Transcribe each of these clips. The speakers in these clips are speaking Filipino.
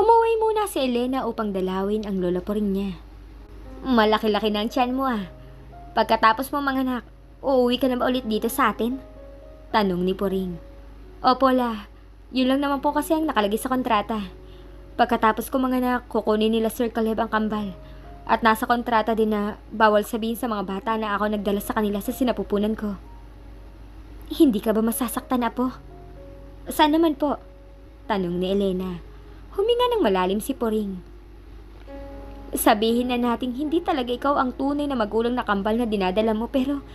Umuwi muna si Elena upang dalawin ang lola po rin niya. Malaki-laki na tiyan mo ah. Pagkatapos mo manganak, uuwi ka na ba ulit dito sa atin? Tanong ni Puring. Opo la, yun lang naman po kasi ang nakalagay sa kontrata. Pagkatapos ko manganak, kukunin nila Sir Caleb ang kambal. At nasa kontrata din na bawal sabihin sa mga bata na ako nagdala sa kanila sa sinapupunan ko. Hindi ka ba masasaktan, Apo? Saan naman po? Tanong ni Elena. Huminga ng malalim si Poring. Sabihin na nating hindi talaga ikaw ang tunay na magulang na kambal na dinadala mo pero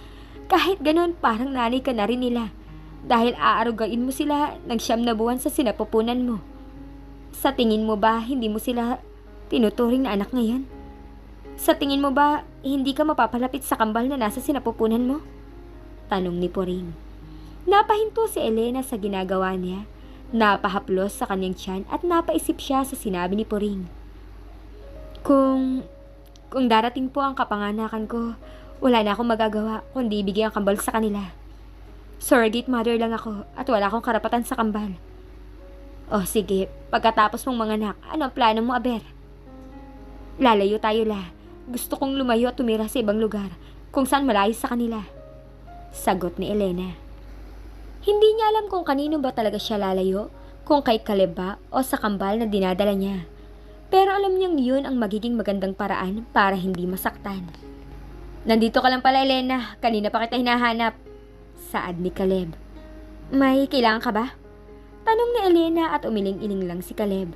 kahit ganun parang nanay ka na rin nila dahil aarugain mo sila ng siyam na buwan sa sinapupunan mo. Sa tingin mo ba hindi mo sila tinuturing na anak ngayon? Sa tingin mo ba hindi ka mapapalapit sa kambal na nasa sinapupunan mo? Tanong ni Poring. Napahinto si Elena sa ginagawa niya. Napahaplos sa kanyang tiyan at napaisip siya sa sinabi ni Poring. Kung, kung darating po ang kapanganakan ko, wala na akong magagawa kundi ibigay ang kambal sa kanila. Surrogate mother lang ako at wala akong karapatan sa kambal. Oh sige, pagkatapos mong manganak, ano plano mo, Aber? Lalayo tayo la. Gusto kong lumayo at tumira sa ibang lugar kung saan malayo sa kanila. Sagot ni Elena. Hindi niya alam kung kanino ba talaga siya lalayo, kung kay Caleb ba o sa kambal na dinadala niya. Pero alam niyang yun ang magiging magandang paraan para hindi masaktan. Nandito ka lang pala, Elena. Kanina pa kita hinahanap. Saad ni Caleb. May kailangan ka ba? Tanong ni Elena at umiling-iling lang si Caleb.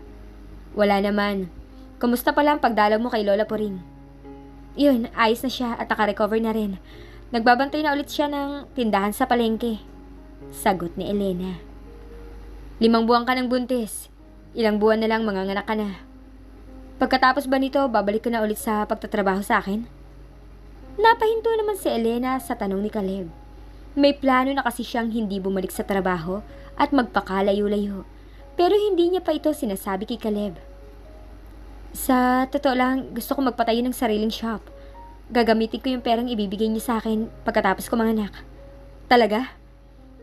Wala naman. Kumusta pala ang pagdalaw mo kay Lola Poring? Yun, ayos na siya at nakarecover na rin. Nagbabantay na ulit siya ng tindahan sa palengke. Sagot ni Elena. Limang buwan ka ng buntis. Ilang buwan na lang manganganak ka na. Pagkatapos ba nito, babalik ka na ulit sa pagtatrabaho sa akin? Napahinto naman si Elena sa tanong ni Caleb. May plano na kasi siyang hindi bumalik sa trabaho at magpakalayo-layo. Pero hindi niya pa ito sinasabi kay Caleb. Sa totoo lang, gusto ko magpatayo ng sariling shop. Gagamitin ko yung perang ibibigay niyo sa akin pagkatapos ko manganak. Talaga?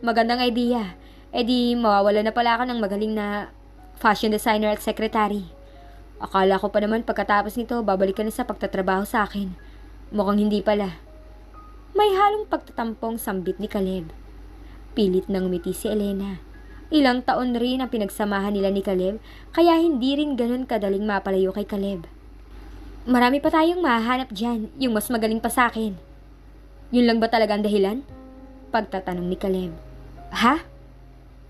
Magandang idea. E di mawawala na pala ako ng magaling na fashion designer at secretary. Akala ko pa naman pagkatapos nito babalik ka na sa pagtatrabaho sa akin. Mukhang hindi pala. May halong pagtatampong sambit ni Caleb. Pilit nang umiti si Elena. Ilang taon rin ang pinagsamahan nila ni Caleb, kaya hindi rin ganun kadaling mapalayo kay Caleb. Marami pa tayong mahahanap dyan, yung mas magaling pa sa akin. Yun lang ba talaga ang dahilan? Pagtatanong ni Caleb. Ha?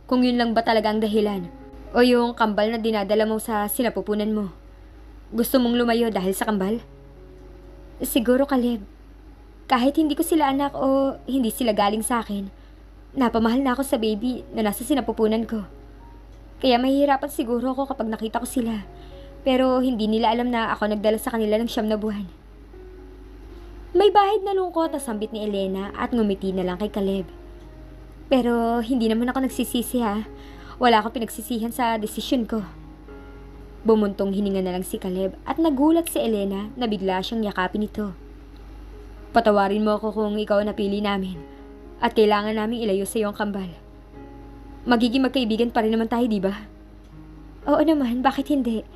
Kung yun lang ba talaga ang dahilan? O yung kambal na dinadala mo sa sinapupunan mo? Gusto mong lumayo dahil sa kambal? Siguro, Caleb. Kahit hindi ko sila anak o hindi sila galing sa akin, napamahal na ako sa baby na nasa sinapupunan ko. Kaya mahihirapan siguro ako kapag nakita ko sila. Pero hindi nila alam na ako nagdala sa kanila ng siyam na buwan. May bahid na lungkot na sambit ni Elena at ngumiti na lang kay Caleb. Pero hindi naman ako nagsisisi ha. Wala akong pinagsisihan sa desisyon ko. Bumuntong hininga na lang si Caleb at nagulat si Elena na bigla siyang yakapin ito. Patawarin mo ako kung ikaw ang napili namin at kailangan naming ilayo sa iyo ang kambal. Magiging magkaibigan pa rin naman tayo, di ba? Oo naman, bakit hindi?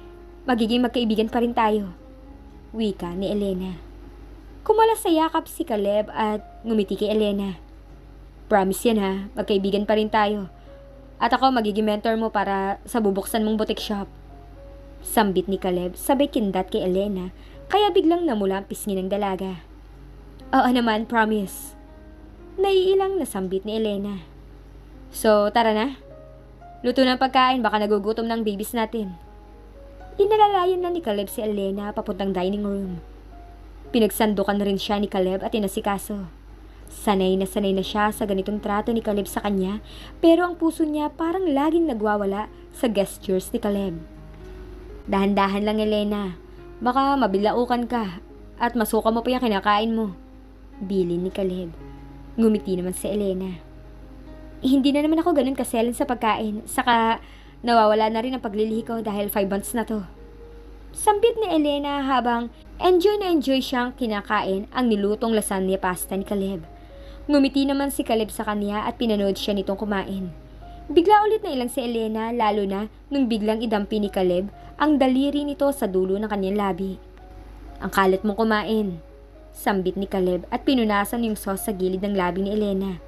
Magiging magkaibigan pa rin tayo. Wika ni Elena. Kumalas sa yakap si Caleb at ngumiti kay Elena. Promise yan ha, magkaibigan pa rin tayo. At ako magiging mentor mo para sa bubuksan mong boutique shop. Sambit ni Caleb sabay kindat kay Elena kaya biglang namula ang pisngi ng dalaga. Oo naman, promise. Naiilang nasambit ni Elena. So, tara na. Luto ng pagkain, baka nagugutom ng babies natin. Inalalayan na ni Caleb si Elena papuntang dining room. Pinagsandukan rin siya ni Caleb at inasikaso. Sanay na sanay na siya sa ganitong trato ni Caleb sa kanya, pero ang puso niya parang laging nagwawala sa gestures ni Caleb. Dahan-dahan lang, Elena. Baka mabilaukan ka at masuka mo pa yung kinakain mo. Bilin ni Caleb. Ngumiti naman si Elena. Hindi na naman ako ganun kaselan sa pagkain. Saka nawawala na rin ang paglilihi ko dahil 5 months na to. Sambit ni Elena habang enjoy na enjoy siyang kinakain ang nilutong lasagna pasta ni Caleb. Ngumiti naman si Caleb sa kanya at pinanood siya nitong kumain. Bigla ulit na ilang si Elena lalo na nung biglang idampi ni Caleb ang daliri nito sa dulo ng kanyang labi. Ang kalat mong kumain. Sambit ni Caleb at pinunasan yung sauce sa gilid ng labi ni Elena.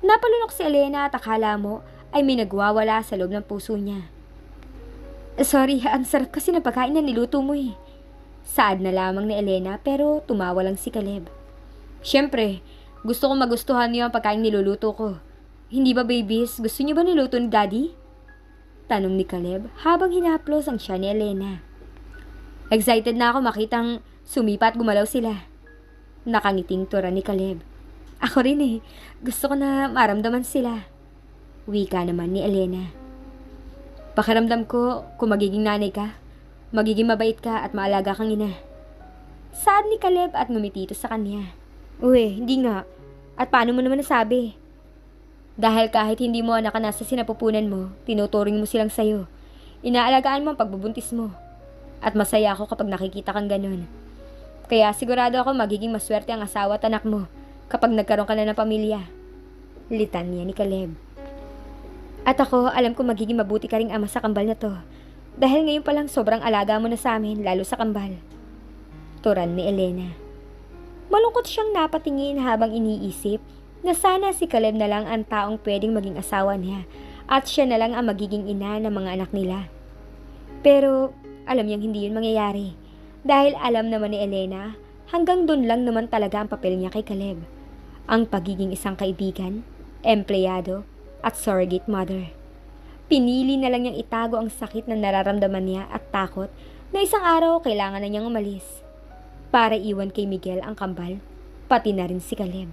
Napalunok si Elena at akala mo ay may nagwawala sa loob ng puso niya. Sorry, ang sarap kasi ng pagkain na niluto mo eh. Saad na lamang ni Elena pero tumawa lang si Caleb. Siyempre, gusto ko magustuhan niyo ang pagkain niluluto ko. Hindi ba babies, gusto niyo ba niluto ni Daddy? Tanong ni Caleb habang hinaplos ang siya ni Elena. Excited na ako makitang sumipa at gumalaw sila. Nakangiting tura ni Caleb. Ako rin eh. Gusto ko na maramdaman sila. Wika naman ni Elena. Pakiramdam ko kung magiging nanay ka, magiging mabait ka at maalaga kang ina. Saad ni Caleb at ngumiti ito sa kanya. Uwe, hindi nga. At paano mo naman nasabi? Dahil kahit hindi mo anak ka nasa sinapupunan mo, tinuturing mo silang sayo. Inaalagaan mo ang pagbubuntis mo. At masaya ako kapag nakikita kang ganun. Kaya sigurado ako magiging maswerte ang asawa at anak mo kapag nagkaroon ka na ng pamilya. Litan niya ni Caleb. At ako, alam ko magiging mabuti ka ring ama sa kambal na to. Dahil ngayon pa lang sobrang alaga mo na sa amin, lalo sa kambal. Turan ni Elena. Malungkot siyang napatingin habang iniisip na sana si Caleb na lang ang taong pwedeng maging asawa niya at siya na lang ang magiging ina ng mga anak nila. Pero alam niyang hindi yun mangyayari dahil alam naman ni Elena hanggang doon lang naman talaga ang papel niya kay Caleb. Ang pagiging isang kaibigan, empleyado, at surrogate mother. Pinili na lang niyang itago ang sakit na nararamdaman niya at takot na isang araw kailangan na niyang umalis para iwan kay Miguel ang kambal, pati na rin si Caleb.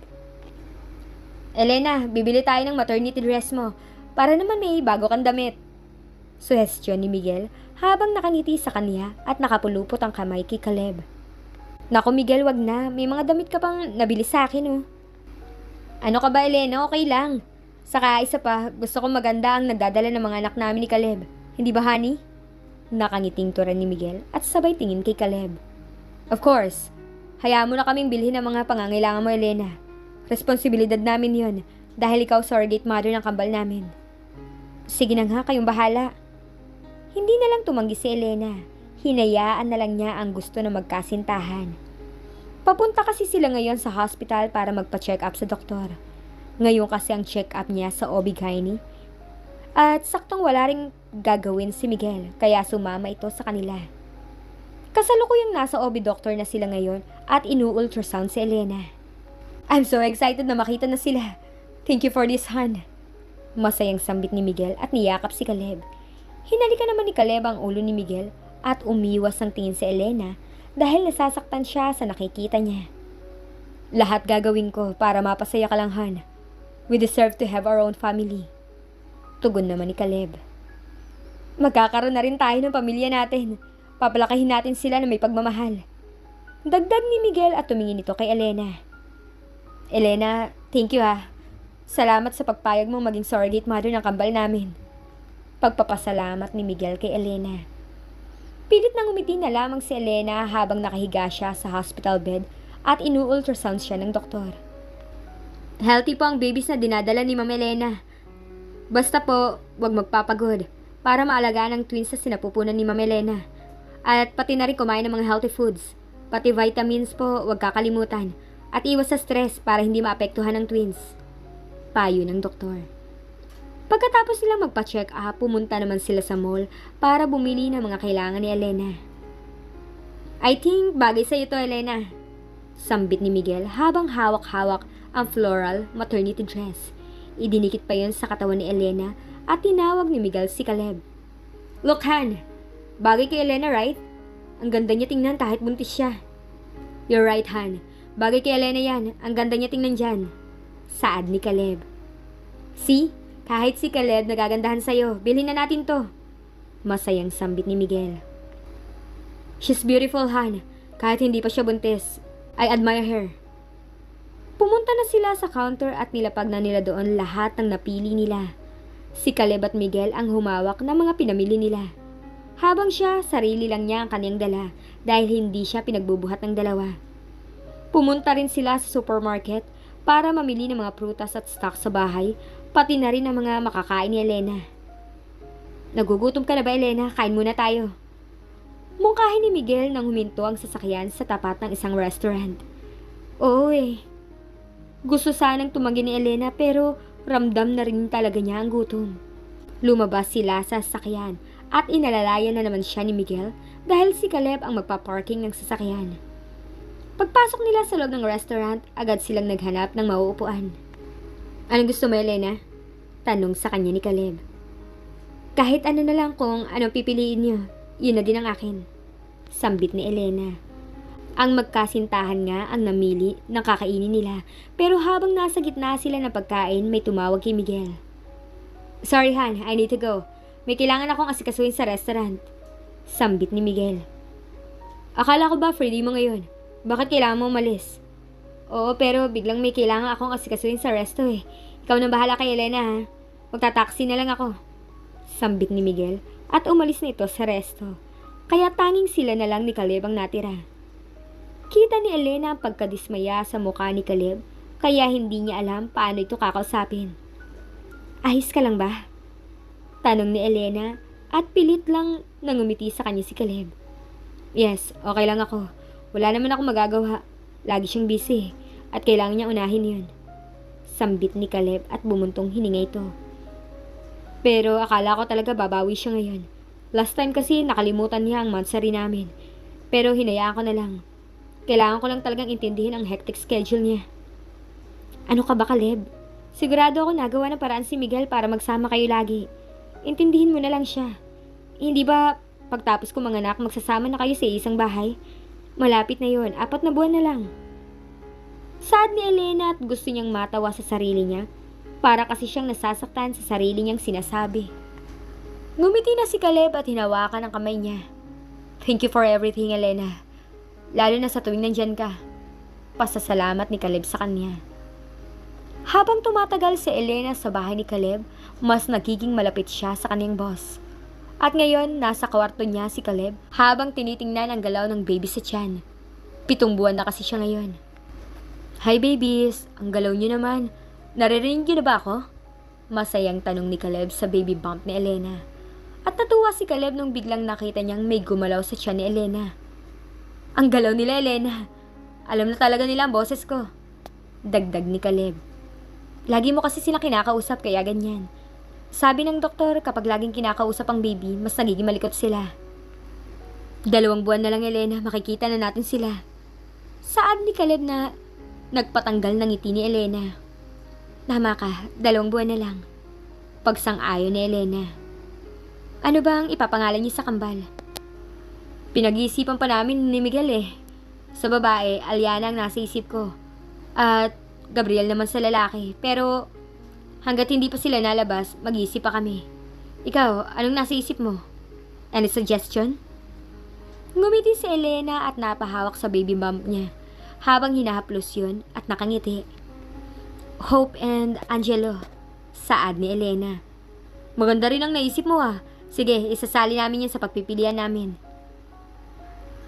Elena, bibili tayo ng maternity dress mo para naman may bago kang damit. Suhestyon ni Miguel habang nakangiti sa kanya at nakapulupot ang kamay kay Caleb. Nako Miguel, wag na. May mga damit ka pang nabili sa akin oh. Ano ka ba Elena? Okay lang. Saka isa pa, gusto ko maganda ang nagdadala ng mga anak namin ni Caleb. Hindi ba honey? Nakangiting tura ni Miguel at sabay tingin kay Caleb. Of course. Hayaan mo na kaming bilhin ang mga pangangailangan mo, Elena. Responsibilidad namin yon dahil ikaw surrogate mother ng kambal namin. Sige na nga, kayong bahala. Hindi na lang tumanggi si Elena. Hinayaan na lang niya ang gusto na magkasintahan. Papunta kasi sila ngayon sa hospital para magpa-check up sa doktor. Ngayon kasi ang check up niya sa OB-GYN. At saktong wala ring gagawin si Miguel, kaya sumama ito sa kanila. Kasalukuyang nasa OB doctor na sila ngayon at inu-ultrasound si Elena. I'm so excited na makita na sila. Thank you for this, Han. Masayang sambit ni Miguel at niyakap si Caleb. Hinalika naman ni Caleb ang ulo ni Miguel at umiwas ang tingin si Elena dahil nasasaktan siya sa nakikita niya. Lahat gagawin ko para mapasaya ka lang, Han. We deserve to have our own family. Tugon naman ni Caleb. Magkakaroon na rin tayo ng pamilya natin. Papalakahin natin sila na may pagmamahal. Dagdag ni Miguel at tumingin ito kay Elena. Elena, thank you ha. Salamat sa pagpayag mong maging surrogate mother ng kambal namin. Pagpapasalamat ni Miguel kay Elena. Pilit nang umiti na lamang si Elena habang nakahiga siya sa hospital bed at inu-ultrasound siya ng doktor. Healthy po ang babies na dinadala ni Ma'am Elena. Basta po, wag magpapagod para maalagaan ang twins sa sinapupunan ni Ma'am Elena. At pati na rin kumain ng mga healthy foods. Pati vitamins po, wag kakalimutan. At iwas sa stress para hindi maapektuhan ng twins. Payo ng doktor. Pagkatapos nilang magpa-check up, pumunta naman sila sa mall para bumili ng mga kailangan ni Elena. I think bagay sa ito, Elena. Sambit ni Miguel habang hawak-hawak ang floral maternity dress. Idinikit pa yon sa katawan ni Elena at tinawag ni Miguel si Caleb. Look, Han. Bagay kay Elena, right? Ang ganda niya tingnan kahit buntis siya. You're right, Han. Bagay kay Elena yan. Ang ganda niya tingnan dyan. Saad ni Caleb. See? Kahit si Caleb nagagandahan sa'yo, bilhin na natin to. Masayang sambit ni Miguel. She's beautiful, Han. Kahit hindi pa siya buntis. I admire her. Pumunta na sila sa counter at nilapag na nila doon lahat ng napili nila. Si Caleb at Miguel ang humawak ng mga pinamili nila. Habang siya, sarili lang niya ang kanyang dala dahil hindi siya pinagbubuhat ng dalawa. Pumunta rin sila sa supermarket para mamili ng mga prutas at stock sa bahay Pati na rin ang mga makakain ni Elena. Nagugutom ka na ba, Elena? Kain muna tayo. Mungkahin ni Miguel nang huminto ang sasakyan sa tapat ng isang restaurant. Oo eh. Gusto sanang tumanggi ni Elena pero ramdam na rin talaga niya ang gutom. Lumabas sila sa sasakyan at inalalayan na naman siya ni Miguel dahil si Caleb ang magpa-parking ng sasakyan. Pagpasok nila sa loob ng restaurant, agad silang naghanap ng mauupuan. Anong gusto mo, Elena? Tanong sa kanya ni Caleb. Kahit ano na lang kung anong pipiliin niyo, yun na din ang akin. Sambit ni Elena. Ang magkasintahan nga ang namili ng kakainin nila, pero habang nasa gitna sila ng pagkain, may tumawag kay Miguel. Sorry Han, I need to go. May kailangan akong asikasuhin sa restaurant. Sambit ni Miguel. Akala ko ba Friday mo ngayon? Bakit kailangan mo umalis? Oo, pero biglang may kailangan akong asikasuhin sa resto eh. Ikaw na bahala kay Elena ha. Magtataksi na lang ako. Sambit ni Miguel at umalis na ito sa resto. Kaya tanging sila na lang ni Caleb ang natira. Kita ni Elena ang pagkadismaya sa mukha ni Caleb kaya hindi niya alam paano ito kakausapin. Ayos ka lang ba? Tanong ni Elena at pilit lang nangumiti sa kanya si Caleb. Yes, okay lang ako. Wala naman ako magagawa. Lagi siyang busy at kailangan niya unahin yun. Sambit ni Caleb at bumuntong hininga ito. Pero akala ko talaga babawi siya ngayon. Last time kasi nakalimutan niya ang mansari namin. Pero hinayaan ko na lang. Kailangan ko lang talagang intindihin ang hectic schedule niya. Ano ka ba, Caleb? Sigurado ako nagawa ng paraan si Miguel para magsama kayo lagi. Intindihin mo na lang siya. Hindi ba pagtapos ko mga anak magsasama na kayo sa isang bahay? Malapit na yon, apat na buwan na lang. Sad ni Elena at gusto niyang matawa sa sarili niya para kasi siyang nasasaktan sa sarili niyang sinasabi. Ngumiti na si Caleb at hinawakan ang kamay niya. Thank you for everything, Elena. Lalo na sa tuwing nandyan ka. Pasasalamat ni Caleb sa kanya. Habang tumatagal si Elena sa bahay ni Caleb, mas nagiging malapit siya sa kanyang boss. At ngayon, nasa kwarto niya si Caleb habang tinitingnan ang galaw ng baby sa tiyan. Pitong buwan na kasi siya ngayon. Hi babies, ang galaw niyo naman. Naririnig niyo na ba ako? Masayang tanong ni Caleb sa baby bump ni Elena. At natuwa si Caleb nung biglang nakita niyang may gumalaw sa tiyan ni Elena. Ang galaw nila, Elena. Alam na talaga nila ang boses ko. Dagdag ni Caleb. Lagi mo kasi sila kinakausap kaya ganyan. Sabi ng doktor, kapag laging kinakausap ang baby, mas nagiging malikot sila. Dalawang buwan na lang, Elena, makikita na natin sila. Saad ni Caleb na nagpatanggal ng ngiti ni Elena. Tama ka, dalawang buwan na lang. Pagsang-ayon ni Elena. Ano bang ipapangalan niyo sa kambal? Pinag-iisipan pa namin ni Miguel eh. Sa babae, Aliana ang nasa isip ko. At Gabriel naman sa lalaki. Pero hanggat hindi pa sila nalabas, mag-iisip pa kami. Ikaw, anong nasa isip mo? Any suggestion? Ngumiti si Elena at napahawak sa baby bump niya habang hinahaplos yun at nakangiti. Hope and Angelo, saad ni Elena. Maganda rin ang naisip mo ah. Sige, isasali namin yan sa pagpipilian namin.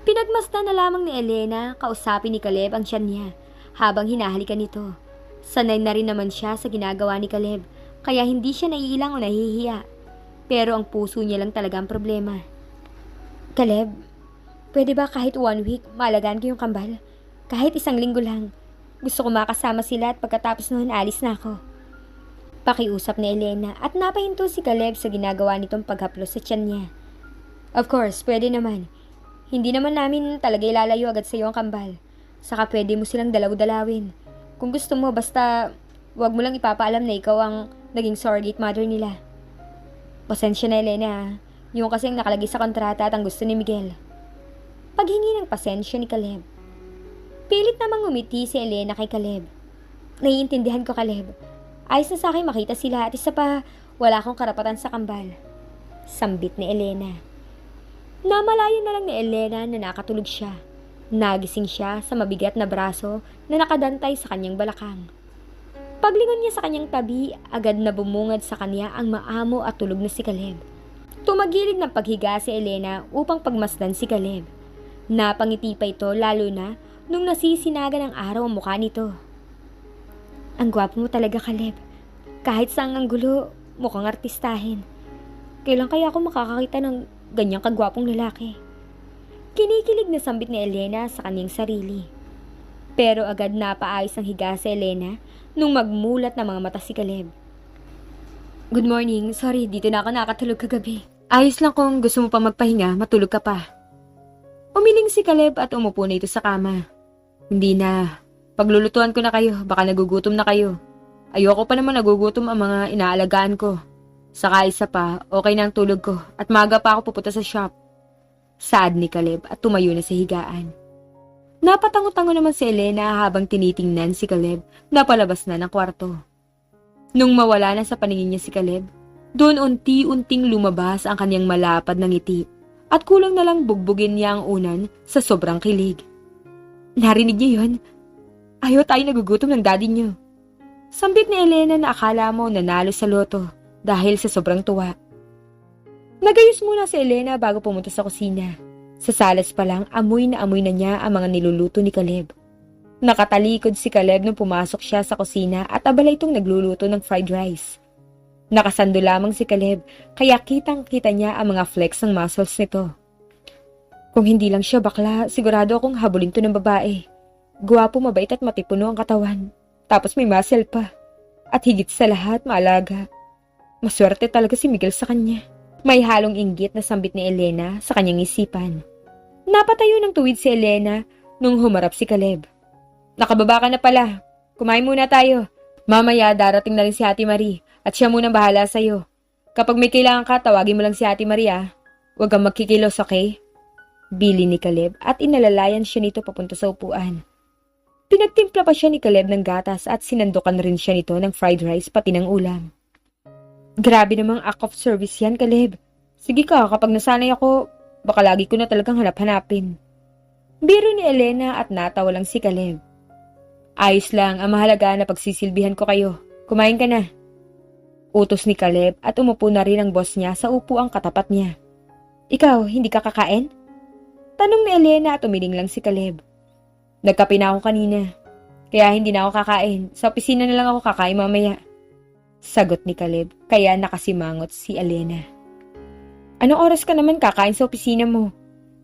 Pinagmasdan na lamang ni Elena, kausapin ni Caleb ang tiyan niya habang hinahalikan nito. Sanay na rin naman siya sa ginagawa ni Caleb, kaya hindi siya naiilang o nahihiya. Pero ang puso niya lang talaga ang problema. Caleb, pwede ba kahit one week malagaan ko yung kambal? Kahit isang linggo lang. Gusto ko makasama sila at pagkatapos noon alis na ako. Pakiusap ni Elena at napahinto si Caleb sa ginagawa nitong paghaplos sa tiyan niya. Of course, pwede naman. Hindi naman namin talaga ilalayo agad sa iyo ang kambal. Saka pwede mo silang dalaw-dalawin. Kung gusto mo, basta wag mo lang ipapaalam na ikaw ang naging surrogate mother nila. Pasensya na, Elena. Yung kasing nakalagay sa kontrata at ang gusto ni Miguel. Paghingi ng pasensya ni Caleb. Pilit namang umiti si Elena kay Caleb. Naiintindihan ko, Caleb. Ayos na sa akin makita sila at isa pa, wala akong karapatan sa kambal. Sambit ni Elena. Namalayan na lang ni Elena na nakatulog siya. Nagising siya sa mabigat na braso na nakadantay sa kanyang balakang. Paglingon niya sa kanyang tabi, agad na bumungad sa kanya ang maamo at tulog na si Caleb. Tumagilid ng paghiga si Elena upang pagmasdan si Caleb. Napangiti pa ito lalo na nung nasisinaga ng araw ang mukha nito. Ang gwapo mo talaga, Caleb. Kahit saan ang gulo, mukhang artistahin. Kailan kaya ako makakakita ng ganyang kagwapong lalaki? Kinikilig na sambit ni Elena sa kanyang sarili. Pero agad napaayos ang higa si Elena nung magmulat ng mga mata si Caleb. Good morning. Sorry, dito na ako nakatulog kagabi. Ayos lang kung gusto mo pa magpahinga, matulog ka pa. Umiling si Caleb at umupo na ito sa kama. Hindi na. Paglulutuan ko na kayo, baka nagugutom na kayo. Ayoko pa naman nagugutom ang mga inaalagaan ko. Saka isa pa, okay na ang tulog ko at maga pa ako pupunta sa shop. Saad ni Caleb at tumayo na sa higaan. Napatango-tango naman si Elena habang tinitingnan si Caleb na palabas na ng kwarto. Nung mawala na sa paningin niya si Caleb, doon unti-unting lumabas ang kanyang malapad na ngiti at kulang na lang bugbugin niya ang unan sa sobrang kilig. Narinig niyo yun? Ayaw tayo nagugutom ng daddy niyo. Sambit ni Elena na akala mo nanalo sa loto dahil sa sobrang tuwa. Nagayos muna si Elena bago pumunta sa kusina. Sa salas pa lang, amoy na amoy na niya ang mga niluluto ni Caleb. Nakatalikod si Caleb nung pumasok siya sa kusina at abala itong nagluluto ng fried rice. Nakasando lamang si Caleb kaya kitang kita niya ang mga flex ng muscles nito. Kung hindi lang siya bakla, sigurado akong habulin to ng babae. Guwapo, mabait at matipuno ang katawan. Tapos may muscle pa. At higit sa lahat, maalaga. Maswerte talaga si Miguel sa kanya. May halong inggit na sambit ni Elena sa kanyang isipan. Napatayo ng tuwid si Elena nung humarap si Caleb. Nakababa ka na pala. Kumain muna tayo. Mamaya darating na rin si Ate Marie at siya munang bahala sa'yo. Kapag may kailangan ka, tawagin mo lang si Ate Maria. Huwag kang magkikilos, okay? Bili ni Caleb at inalalayan siya nito papunta sa upuan. Pinagtimpla pa siya ni Caleb ng gatas at sinandukan rin siya nito ng fried rice pati ng ulam. Grabe namang act of service yan, Caleb. Sige ka, kapag nasanay ako, baka lagi ko na talagang hanap-hanapin. Biro ni Elena at natawa lang si Caleb. Ayos lang, ang mahalaga na pagsisilbihan ko kayo. Kumain ka na. Utos ni Caleb at umupo na rin ang boss niya sa upuang katapat niya. Ikaw, hindi ka kakain? Tanong ni Elena at umiling lang si Caleb. Nagkape na ako kanina. Kaya hindi na ako kakain. Sa opisina na lang ako kakain mamaya. Sagot ni Caleb, kaya nakasimangot si Elena. Anong oras ka naman kakain sa opisina mo?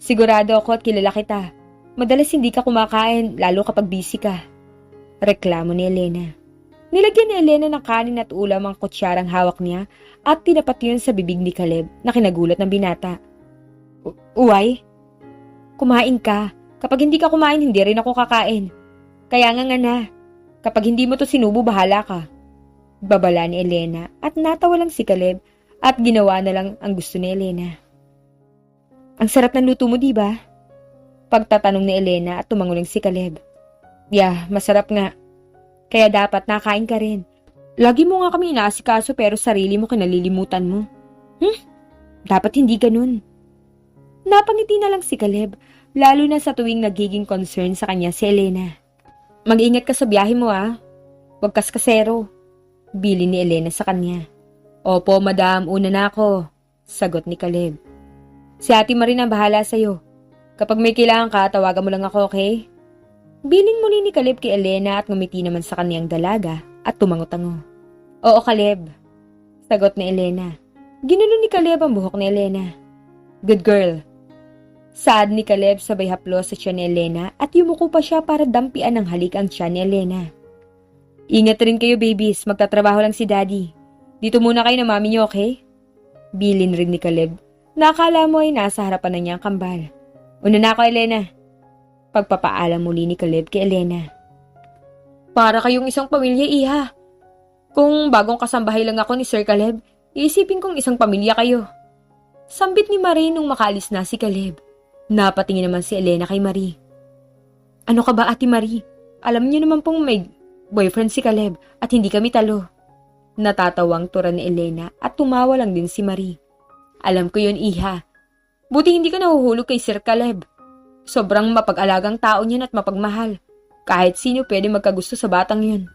Sigurado ako at kilala kita. Madalas hindi ka kumakain, lalo kapag busy ka. Reklamo ni Elena. Nilagyan ni Elena ng kanin at ulam ang kutsyarang hawak niya at tinapat yun sa bibig ni Caleb na kinagulat ng binata. Uway? Kumain ka. Kapag hindi ka kumain, hindi rin ako kakain. Kaya nga nga na. Kapag hindi mo to sinubo, bahala ka. Babala ni Elena at natawa lang si Caleb at ginawa na lang ang gusto ni Elena. Ang sarap ng luto mo, di ba? Pagtatanong ni Elena at tumanguling si Caleb. Yeah, masarap nga. Kaya dapat nakain ka rin. Lagi mo nga kami inaasikaso pero sarili mo kinalilimutan mo. Hmm? Dapat hindi ganun. Napangiti na lang si Caleb, lalo na sa tuwing nagiging concern sa kanya si Elena. Mag-ingat ka sa biyahe mo ah. Huwag kas kasero. Bili ni Elena sa kanya. Opo, madam, una na ako. Sagot ni Caleb. Si ate Marie na bahala sa'yo. Kapag may kailangan ka, tawagan mo lang ako, okay? Biling muli ni Caleb kay Elena at ngumiti naman sa kaniyang dalaga at tumango-tango. Oo, Caleb. Sagot ni Elena. Ginulo ni Caleb ang buhok ni Elena. Good girl. Saad ni Caleb sabay haplos sa tiyan ni Elena at yumuko pa siya para dampian ng halik ang tiyan ni Elena. Ingat rin kayo babies, magtatrabaho lang si daddy. Dito muna kayo na mami niyo, okay? Bilin rin ni Caleb. Nakala mo ay nasa harapan na niya ang kambal. Una na ako, Elena. Pagpapaalam muli ni Caleb kay Elena. Para kayong isang pamilya, iha. Kung bagong kasambahay lang ako ni Sir Caleb, iisipin kong isang pamilya kayo. Sambit ni Marie nung makalis na si Caleb. Napatingin naman si Elena kay Marie. Ano ka ba, Ate Marie? Alam niyo naman pong may boyfriend si Caleb at hindi kami talo. Natatawang tura ni Elena at tumawa lang din si Marie. Alam ko yun, Iha. Buti hindi ka nahuhulog kay Sir Caleb. Sobrang mapag-alagang tao niyan at mapagmahal. Kahit sino pwede magkagusto sa batang yun.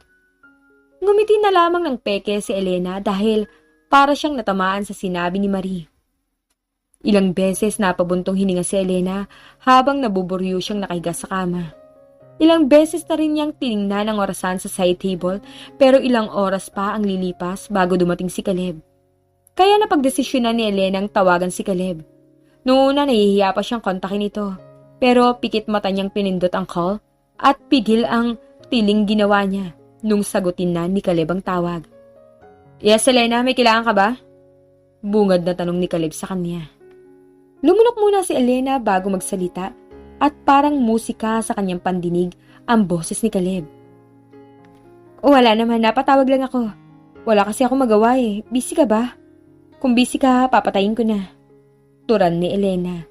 Ngumiti na lamang ng peke si Elena dahil para siyang natamaan sa sinabi ni Marie. Ilang beses napabuntong hininga si Elena habang nabuburyo siyang nakahiga sa kama. Ilang beses na rin niyang tiningnan ang orasan sa side table pero ilang oras pa ang lilipas bago dumating si Caleb. Kaya napagdesisyonan ni Elena ang tawagan si Caleb. Noong una nahihiya pa siyang kontakin ito pero pikit mata niyang pinindot ang call at pigil ang tiling ginawa niya nung sagutin na ni Caleb ang tawag. Yes, Elena, may kailangan ka ba? Bungad na tanong ni Caleb sa kanya. Lumunok muna si Elena bago magsalita at parang musika sa kanyang pandinig ang boses ni Caleb. Wala naman, napatawag lang ako. Wala kasi ako magawa eh. Busy ka ba? Kung busy ka, papatayin ko na. Turan ni Elena.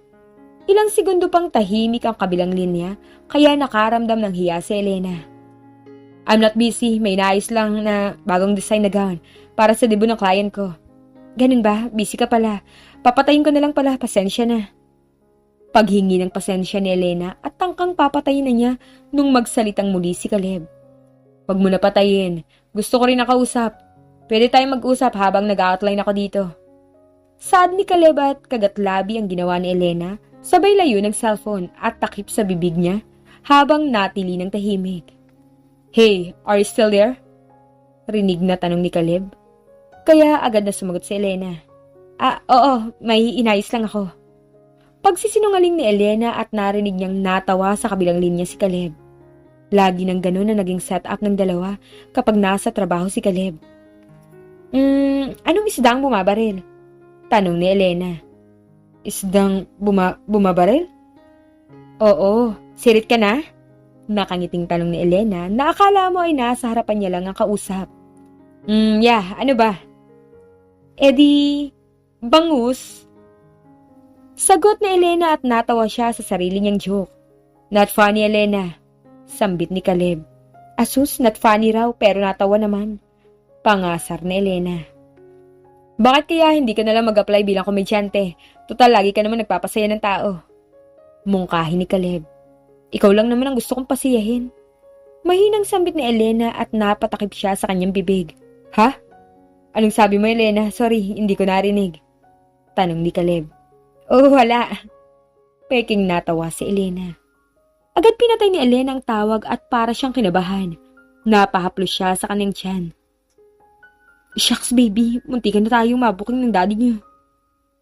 Ilang segundo pang tahimik ang kabilang linya, kaya nakaramdam ng hiya si Elena. I'm not busy, may nais lang na bagong design na gown para sa debut ng client ko. Ganun ba? Busy ka pala. Papatayin ko na lang pala, pasensya na. Paghingi ng pasensya ni Elena at tangkang papatayin na niya nung magsalitang muli si Caleb. Huwag mo na patayin. Gusto ko rin nakausap. Pwede tayong mag-usap habang nag-outline ako dito. Sad ni Caleb at kagatlabi ang ginawa ni Elena, sabay layo ng cellphone at takip sa bibig niya habang natili ng tahimik. Hey, are you still there? Rinig na tanong ni Caleb. Kaya agad na sumagot si Elena. Ah, oo, may inayos lang ako. Pagsisinungaling ni Elena at narinig niyang natawa sa kabilang linya si Caleb. Lagi nang ganun na naging setup ng dalawa kapag nasa trabaho si Caleb. Hmm, anong isdang bumabaril? Tanong ni Elena. Isdang buma bumabaril? Oo, sirit ka na? Nakangiting tanong ni Elena na akala mo ay nasa harapan niya lang ang kausap. Hmm, yeah, ano ba? E di, bangus. Sagot ni Elena at natawa siya sa sarili niyang joke. Not funny, Elena. Sambit ni Caleb. Asus, not funny raw pero natawa naman. Pangasar ni Elena. Bakit kaya hindi ka nalang mag-apply bilang komedyante? Total, lagi ka naman nagpapasaya ng tao. Mungkahi ni Caleb. Ikaw lang naman ang gusto kong pasiyahin. Mahinang sambit ni Elena at napatakip siya sa kanyang bibig. Ha? Anong sabi mo, Elena? Sorry, hindi ko narinig. Tanong ni Caleb. Oh, wala. Peking natawa si Elena. Agad pinatay ni Elena ang tawag at para siyang kinabahan. Napahaplos siya sa kanyang tiyan. Shucks baby, munti ka na tayong mabuking ng daddy niyo.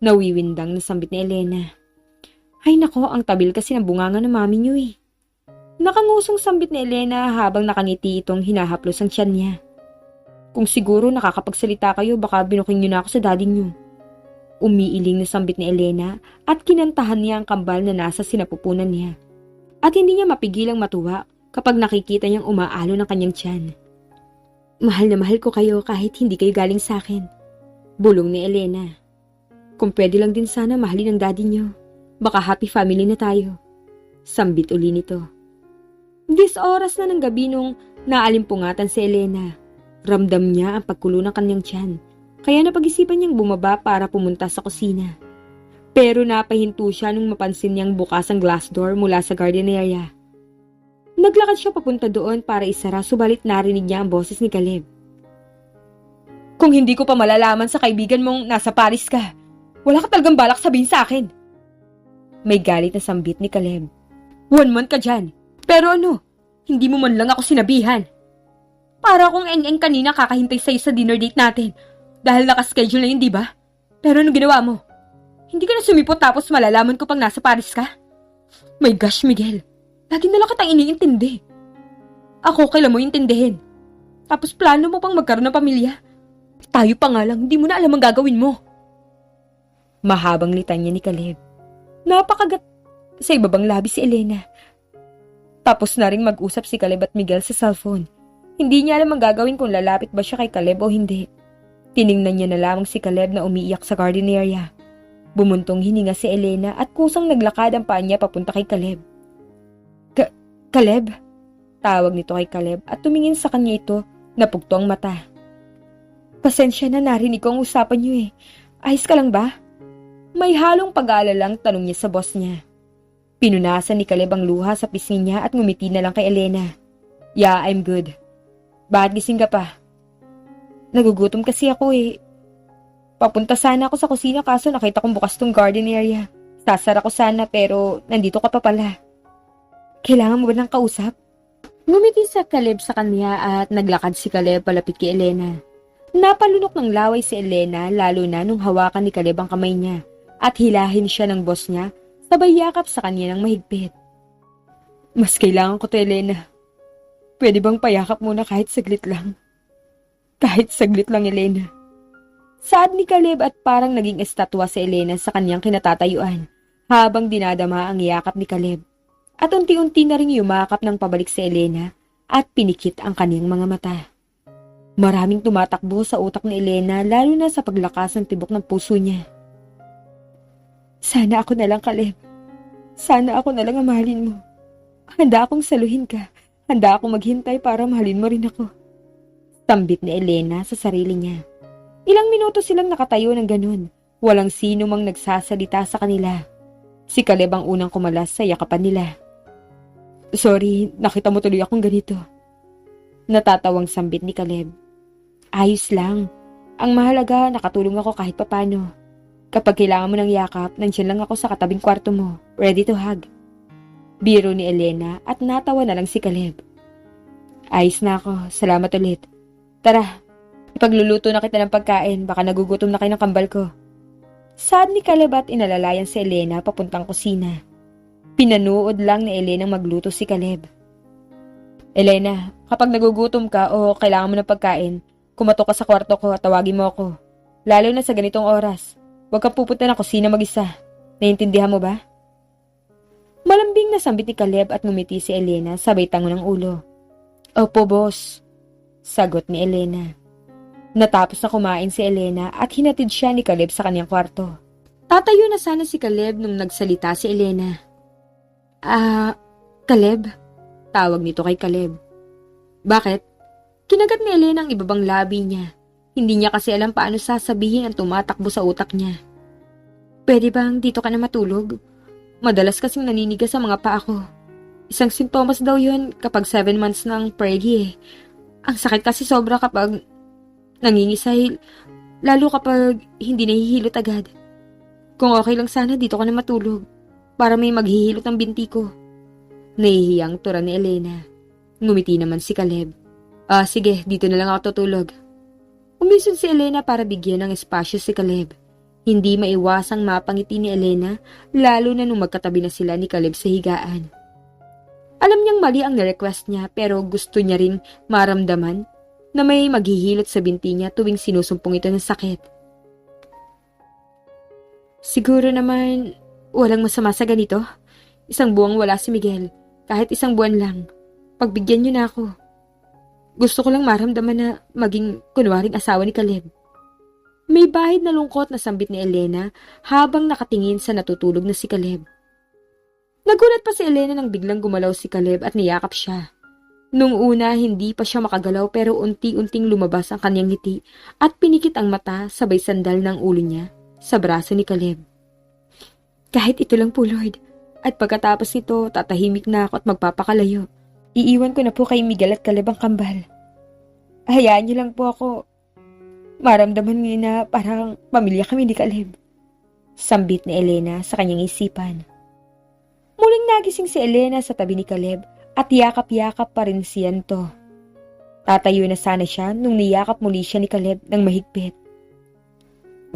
Nawiwindang nasambit ni Elena. Ay nako, ang tabil kasi ng bunganga ng mami niyo eh. Nakangusong sambit ni Elena habang nakangiti itong hinahaplos ang tiyan niya. Kung siguro nakakapagsalita kayo, baka binuking niyo na ako sa daddy niyo. Umiiling na sambit ni Elena at kinantahan niya ang kambal na nasa sinapupunan niya. At hindi niya mapigilang matuwa kapag nakikita niyang umaalo ng kanyang tiyan. Mahal na mahal ko kayo kahit hindi kayo galing sa akin. Bulong ni Elena. Kung pwede lang din sana mahalin ang daddy niyo. Baka happy family na tayo. Sambit uli nito. Dis oras na ng gabi nung naalimpungatan si Elena. Ramdam niya ang pagkulo ng kanyang tiyan kaya napag-isipan niyang bumaba para pumunta sa kusina. Pero napahinto siya nung mapansin niyang bukas ang glass door mula sa garden area. Naglakad siya papunta doon para isara subalit narinig niya ang boses ni Caleb. Kung hindi ko pa malalaman sa kaibigan mong nasa Paris ka, wala ka talagang balak sabihin sa akin. May galit na sambit ni Caleb. One month ka dyan. Pero ano, hindi mo man lang ako sinabihan. Para akong eng-eng kanina kakahintay sa'yo sa dinner date natin dahil nakaschedule na yun, di ba? Pero ano ginawa mo? Hindi ka na sumipot tapos malalaman ko pang nasa Paris ka? My gosh, Miguel. Lagi na lang kitang iniintindi. Ako, kailan mo intindihin? Tapos plano mo pang magkaroon ng pamilya? Tayo pa nga lang, hindi mo na alam ang gagawin mo. Mahabang litanya ni Caleb. Napakagat sa ibabang labi si Elena. Tapos na rin mag-usap si Caleb at Miguel sa cellphone. Hindi niya alam ang gagawin kung lalapit ba siya kay Caleb o hindi. Tiningnan niya na lamang si Caleb na umiiyak sa garden. Bumuntong hininga si Elena at kusang naglakad ang paa niya papunta kay Caleb. Ka Caleb? Tawag nito kay Caleb at tumingin sa kanya ito na pugto ang mata. Pasensya na narinig ko ang usapan niyo eh. Ayos ka lang ba? May halong pag-aalalang tanong niya sa boss niya. Pinunasan ni Caleb ang luha sa pisngi niya at ngumiti na lang kay Elena. Yeah, I'm good. Bakit gising ka pa? Nagugutom kasi ako eh. Papunta sana ako sa kusina kaso nakita kong bukas tong garden area. Sasara ko sana pero nandito ka pa pala. Kailangan mo ba ng kausap? Ngumiti sa Caleb sa kanya at naglakad si Caleb palapit kay Elena. Napalunok ng laway si Elena lalo na nung hawakan ni Caleb ang kamay niya at hilahin siya ng boss niya sabay yakap sa kanya ng mahigpit. Mas kailangan ko to, Elena. Pwede bang payakap muna kahit saglit lang? Kahit saglit lang, Elena. Saad ni Caleb at parang naging estatwa si Elena sa kanyang kinatatayuan habang dinadama ang yakap ni Caleb. At unti-unti na rin yumakap ng pabalik si Elena at pinikit ang kanyang mga mata. Maraming tumatakbo sa utak ni Elena lalo na sa paglakas ng tibok ng puso niya. Sana ako na lang, Caleb. Sana ako na lang ang mahalin mo. Handa akong saluhin ka. Handa akong maghintay para mahalin mo rin ako. Tambit ni Elena sa sarili niya. Ilang minuto silang nakatayo ng ganun. Walang sino mang nagsasalita sa kanila. Si Caleb ang unang kumalas sa yakapan nila. Sorry, nakita mo tuloy akong ganito. Natatawang sambit ni Caleb. Ayos lang. Ang mahalaga, nakatulong ako kahit papano. Kapag kailangan mo ng yakap, nandiyan lang ako sa katabing kwarto mo, ready to hug. Biro ni Elena at natawa na lang si Caleb. Ayos na ako, salamat ulit. Tara, ipagluluto na kita ng pagkain, baka nagugutom na kayo ng kambal ko. Sad ni Caleb inalalayan si Elena papuntang kusina. Pinanuod lang ni Elena magluto si Caleb. Elena, kapag nagugutom ka o kailangan mo ng pagkain, kumatok ka sa kwarto ko at tawagin mo ako. Lalo na sa ganitong oras. Huwag kang pupunta ng kusina mag-isa. Naiintindihan mo ba? Malambing na sambit ni Caleb at ngumiti si Elena sabay tango ng ulo. Opo, boss. Sagot ni Elena. Natapos na kumain si Elena at hinatid siya ni Caleb sa kanyang kwarto. Tatayo na sana si Caleb nung nagsalita si Elena. Ah, Caleb? Tawag nito kay Caleb. Bakit? Kinagat ni Elena ang ibabang labi niya. Hindi niya kasi alam paano sasabihin ang tumatakbo sa utak niya. Pwede bang dito ka na matulog? Madalas kasing naninigas sa mga paa ko. Isang sintomas daw yun kapag 7 months ng preggy eh. Ang sakit kasi sobra kapag nangingisay, lalo kapag hindi nahihilot agad. Kung okay lang sana dito ka na matulog para may maghihilot ang binti ko. Nahihiyang tura ni Elena. Ngumiti naman si Caleb. Ah, sige, dito na lang ako tutulog. Umisod si Elena para bigyan ng espasyo si Caleb. Hindi maiwasang mapangiti ni Elena, lalo na nung magkatabi na sila ni Caleb sa higaan. Alam niyang mali ang request niya pero gusto niya ring maramdaman na may maghihilot sa binti niya tuwing sinusumpong ito ng sakit. Siguro naman walang masama sa ganito. Isang buwang wala si Miguel, kahit isang buwan lang. Pagbigyan niyo na ako. Gusto ko lang maramdaman na maging kunwaring asawa ni Caleb. May bahid na lungkot na sambit ni Elena habang nakatingin sa natutulog na si Caleb. Nagulat pa si Elena nang biglang gumalaw si Caleb at niyakap siya. Nung una, hindi pa siya makagalaw pero unti-unting lumabas ang kanyang ngiti at pinikit ang mata sabay sandal ng ulo niya sa braso ni Caleb. Kahit ito lang po, Lord. At pagkatapos nito, tatahimik na ako at magpapakalayo. Iiwan ko na po kay Miguel at Caleb ang kambal. Hayaan niyo lang po ako. Maramdaman niyo na parang pamilya kami ni Caleb. Sambit ni Elena sa kanyang isipan. Muling nagising si Elena sa tabi ni Caleb at yakap-yakap pa rin siyan to. Tatayo na sana siya nung niyakap muli siya ni Caleb ng mahigpit.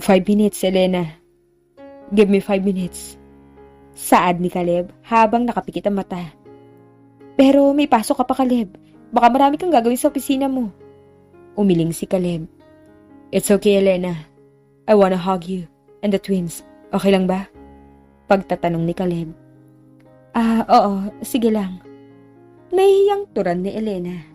Five minutes, Elena. Give me five minutes. Saad ni Caleb habang nakapikit ang mata. Pero may pasok ka pa, Caleb. Baka marami kang gagawin sa opisina mo. Umiling si Caleb. It's okay, Elena. I wanna hug you and the twins. Okay lang ba? Pagtatanong ni Caleb. Ah, oo. Sige lang. Nahihiyang turan ni Elena.